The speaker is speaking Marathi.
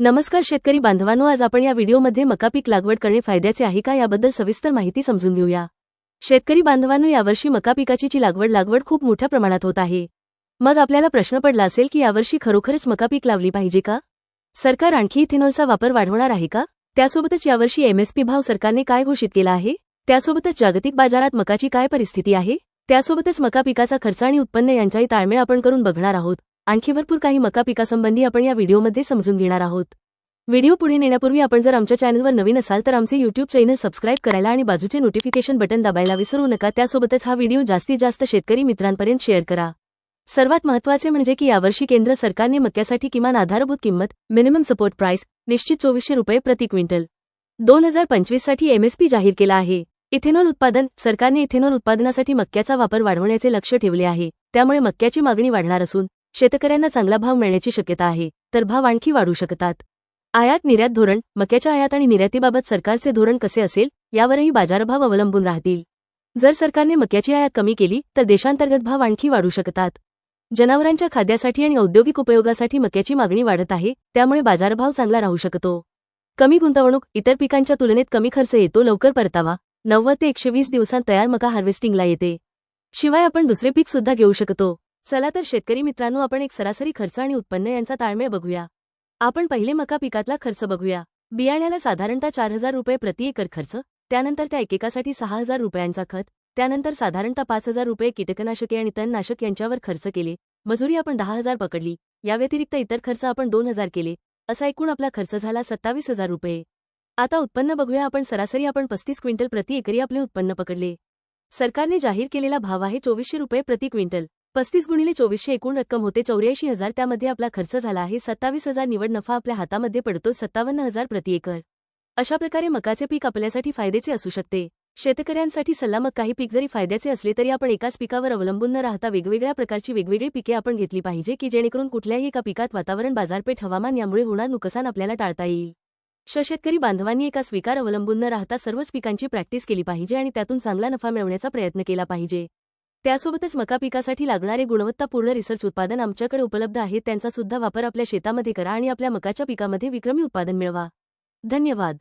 नमस्कार शेतकरी बांधवांनो आज आपण या व्हिडिओमध्ये मका पीक लागवड करणे फायद्याचे आहे का याबद्दल सविस्तर माहिती समजून घेऊया. शेतकरी बांधवांनो यावर्षी मका पिकाची लागवड लागवड खूप मोठ्या प्रमाणात होत आहे. मग आपल्याला प्रश्न पडला असेल की यावर्षी खरोखरच मका पीक लावली पाहिजे का? सरकार आणखी इथेनॉलचा वापर वाढवणार आहे का? त्यासोबतच यावर्षी एमएसपी भाव सरकारने काय घोषित केला आहे? त्यासोबतच जागतिक बाजारात मकाची काय परिस्थिती आहे? त्यासोबतच मका पिकाचा खर्च आणि उत्पन्न यांचाही ताळमेळ आपण करून बघणार आहोत. आणखी भरपूर काही मका पिकासंबंधी आपण या व्हिडिओमध्ये समजून घेणार आहोत. व्हिडिओ पुढे नेण्यापूर्वी आपण जर आमच्या चॅनलवर नवीन असाल तर आमचे युट्यूब चॅनल सबस्क्राईब करायला आणि बाजूचे नोटिफिकेशन बटन दाबायला विसरू नका. त्यासोबतच हा व्हिडिओ जास्तीत जास्त शेतकरी मित्रांपर्यंत शेअर करा. सर्वात महत्त्वाचे म्हणजे की यावर्षी केंद्र सरकारने मक्यासाठी किमान आधारभूत किंमत मिनिमम सपोर्ट प्राइस निश्चित चोवीसशे रुपये प्रति क्विंटल. दोन हजार पंचवीससाठी एमएसपी जाहीर केला आहे. इथेनॉल उत्पादन सरकारने इथेनॉल उत्पादनासाठी मक्याचा वापर वाढवण्याचे लक्ष ठेवले आहे. त्यामुळे मक्याची मागणी वाढणार असून शेतकऱ्यांना चांगला भाव मिळण्याची शक्यता आहे तर भाव आणखी वाढू शकतात. आयात निर्यात धोरण मक्याच्या आयात आणि निर्यातीबाबत सरकारचे धोरण कसे असेल यावरही बाजारभाव अवलंबून राहतील. जर सरकारने मक्याची आयात कमी केली तर देशांतर्गत भाव आणखी वाढू शकतात. जनावरांच्या खाद्यासाठी आणि औद्योगिक उपयोगासाठी मक्याची मागणी वाढत आहे त्यामुळे बाजारभाव चांगला राहू शकतो. कमी गुंतवणूक इतर पिकांच्या तुलनेत कमी खर्च येतो लवकर परतावा. नव्वद ते एकशे वीस दिवसांत तयार मका हार्वेस्टिंगला येते. शिवाय आपण दुसरे पीक सुद्धा घेऊ शकतो. चला तर शेतकरी मित्रांनो आपण एक सरासरी खर्च आणि उत्पन्न यांचा ताळमेळ बघूया. आपण पहिले मका पिकातला खर्च बघूया. बियाण्याला साधारणतः चार हजार रुपये प्रति एकर खर्च त्यानंतर त्या एकेकासाठी सहा हजार रुपयांचा खत त्यानंतर साधारणतः पाच हजार रुपये कीटकनाशके आणि तणनाशक यांच्यावर खर्च केले. मजुरी आपण दहा हजार पकडली या व्यतिरिक्त इतर खर्च आपण दोन हजार केले असा एकूण आपला खर्च झाला सत्तावीस हजार रुपये. आता उत्पन्न बघूया आपण सरासरी आपण पस्तीस क्विंटल प्रति एकरी आपले उत्पन्न पकडले. सरकारने जाहीर केलेला भाव आहे चोवीसशे रुपये प्रति क्विंटल. पस्तीस गुणिले चोवीसशे एकूण रक्कम होते. चौऱ्याऐंशी हजार त्यामध्ये आपला खर्च झाला आहे. सत्तावीस हजार निवड नफा आपल्या हातामध्ये पडतो. सत्तावन्न हजार प्रति एकर. अशा प्रकारे मकाचे पीक आपल्यासाठी फायद्याचे असू शकते. शेतकऱ्यांसाठी सल्ला मग काही पीक जरी फायद्याचे असले तरी आपण एकाच पिकावर अवलंबून न राहता वेगवेगळ्या प्रकारची वेगवेगळी पिके आपण घेतली पाहिजे की जेणेकरून कुठल्याही एका पिकात वातावरण बाजारपेठ हवामान यामुळे होणार नुकसान आपल्याला टाळता येईल. श शेतकरी बांधवांनी एका स्वीकार अवलंबून न राहता सर्वच पिकांची प्रॅक्टिस केली पाहिजे आणि त्यातून चांगला नफा मिळवण्याचा प्रयत्न केला पाहिजे. त्यासोबतच मका पिकासाठी लागणारे गुणवत्तापूर्ण रिसर्च उत्पादन आमच्याकडे उपलब्ध आहेत त्यांचा सुद्धा वापर आपल्या शेतामध्ये करा आणि आपल्या मकाच्या पिकामध्ये विक्रमी उत्पादन मिळवा. धन्यवाद.